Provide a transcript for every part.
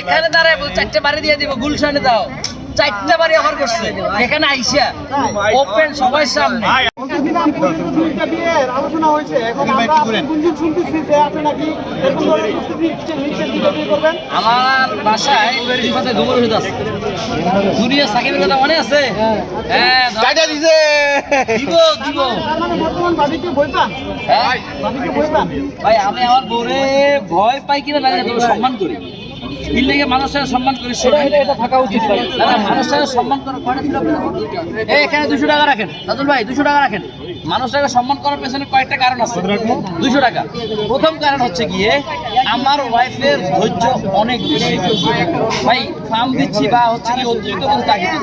এখানে দাঁড়ায় বল, চারটে বাড়ি দিয়ে দিব গুলশানে দাও চারটা বাড়ি অফার করছে। এখানে আইসা ওপেন সবাই সামনে। আলোচনা হয়েছে এখন শুনতেছি যে আপনি নাকি আমার বাসায় গোবর আছে সাকিবের কথা মনে আছে? হ্যাঁ দিছে। দিব দিব। মানে হ্যাঁ? ভাই আমি আমার বউরে ভয় পাই কিনা জানি সম্মান করি। লেগে মানুষের সম্মান করি এটা থাকা উচিত দাদা মানুষের সম্মান? এই এখানে দুশো টাকা রাখেন। দাদুল ভাই দুশো টাকা রাখেন। মানুষটাকে সম্মান করার পেছনে কয়েকটা কারণ আছে। দুশো টাকা। প্রথম কারণ হচ্ছে গিয়ে আমার ওয়াইফের ধৈর্য অনেক বেশি। ভাই ফার্ম দিচ্ছি বা হচ্ছে কি অতিরিক্ত কোনো চাকরি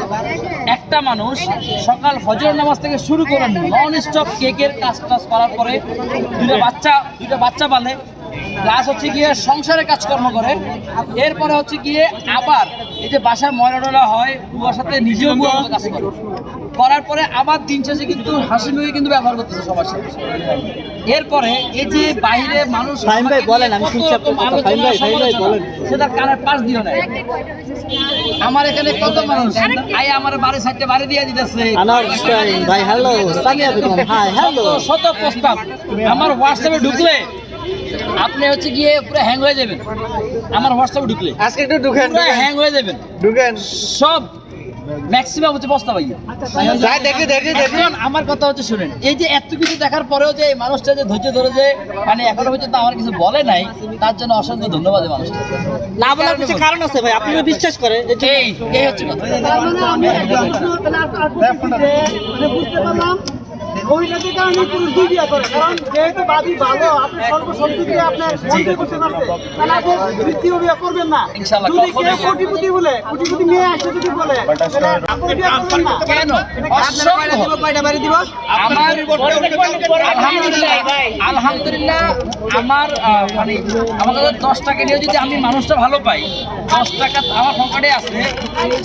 একটা মানুষ সকাল ফজর নামাজ থেকে শুরু করে নন স্টপ কেকের কাজ টাজ করার পরে দুটো বাচ্চা দুটো বাচ্চা পালে প্লাস হচ্ছে গিয়ে সংসারে কাজকর্ম করে। এরপরে হচ্ছে গিয়ে আবার এই যে বাসায় ময়লা হয় বুয়ার সাথে নিজেও বুয়ার কাজ করে। করার পরে আবার দিন শেষে কিন্তু হাসি মুখে কিন্তু ব্যবহার করতেছে সবার সাথে। এরপরে এই যে বাইরে মানুষ বলেন, আমি। সেটা কানের পাশ দিও না আমার এখানে কত মানুষ? আই আমার বাড়ি সাইডে বাড়ি দিয়ে দিতেছে। ভাই hello Samiya Begum. Hi hello শত প্রস্তাব। আমার হোয়াটসঅ্যাপে ঢুকলে আপনি হচ্ছে গিয়ে পুরো হ্যাং হয়ে যাবেন আমার হোয়াটসঅ্যাপে ঢুকলে আজকে একটু ঢুকেন পুরো হ্যাং হয়ে যাবেন ঢুকেন সব ম্যাক্সিমাম হচ্ছে আইয়া যাই দেখি দেখি দেখি আমার কথা হচ্ছে শুনেন এই যে এত কিছু দেখার পরেও যে এই মানুষটা যে ধৈর্য ধরে যে মানে এখনও পর্যন্ত আমার কিছু বলে নাই তার জন্য অসংখ্য ধন্যবাদ এই মানুষটা না বলার কিছু কারণ আছে ভাই আপনি বিশ্বাস করেন যে ঠিক- এই এই হচ্ছে কথা মানে মানে বুঝতে পারলাম নিয়ে যদি আমি মানুষটা ভালো পাই দশ টাকা আমার পকেটে আছে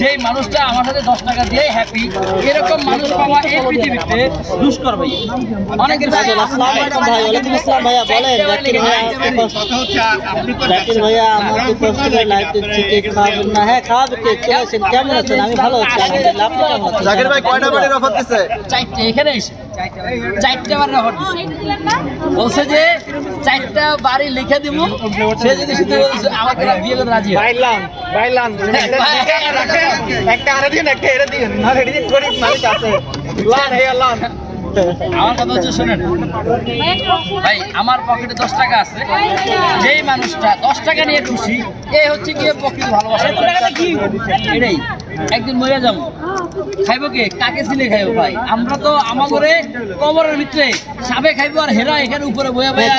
যে মানুষটা আমার সাথে দশ টাকা দিয়ে হ্যাপি এরকম মানুষ পাওয়া এই পৃথিবীতে দুষ্কর ভাই অনেকের কাছে আসসালামু আলাইকুম ভাই ওয়ালাইকুম আসসালাম ভাইয়া বলেন জাকির ভাইয়া জাকির ভাইয়া আমাকে কষ্ট করে লাইভ কেক খাওয়াবেন না হ্যাঁ খাওয়াবে কেক চলে আসেন কেমন আছেন? আমি ভালো আছি আলহামদুলিল্লাহ আপনি কেমন আছেন জাকির ভাই কয়টা বাড়ির অফার দিছে? চারটে এখানে এসে। চারটে বাড়ি অফার দিচ্ছে বলছে যে চারটা বাড়ি লিখে দিব। সে যদি শুধু আমাকে বিয়ে করতে রাজি বাইলাম বাইলাম একটা আরে দিন একটা এরে দিন। না রেডি গরিব মালিক আছে। লান হে লান আমার কথা হচ্ছে শোনেন। ভাই আমার পকেটে দশ টাকা আছে। যেই মানুষটা দশ টাকা নিয়ে খুশি এ হচ্ছে গিয়ে প্রকৃত ভালোবাসা এটাই। একদিন মরে যাব। খাইবো কে? কাকে ছিলে খাইবো ভাই? আমরা তো আমার ঘরে কবরের ভিতরে সাবে খাইবো আর হেরা এখানে উপরে বয়ে বয়ে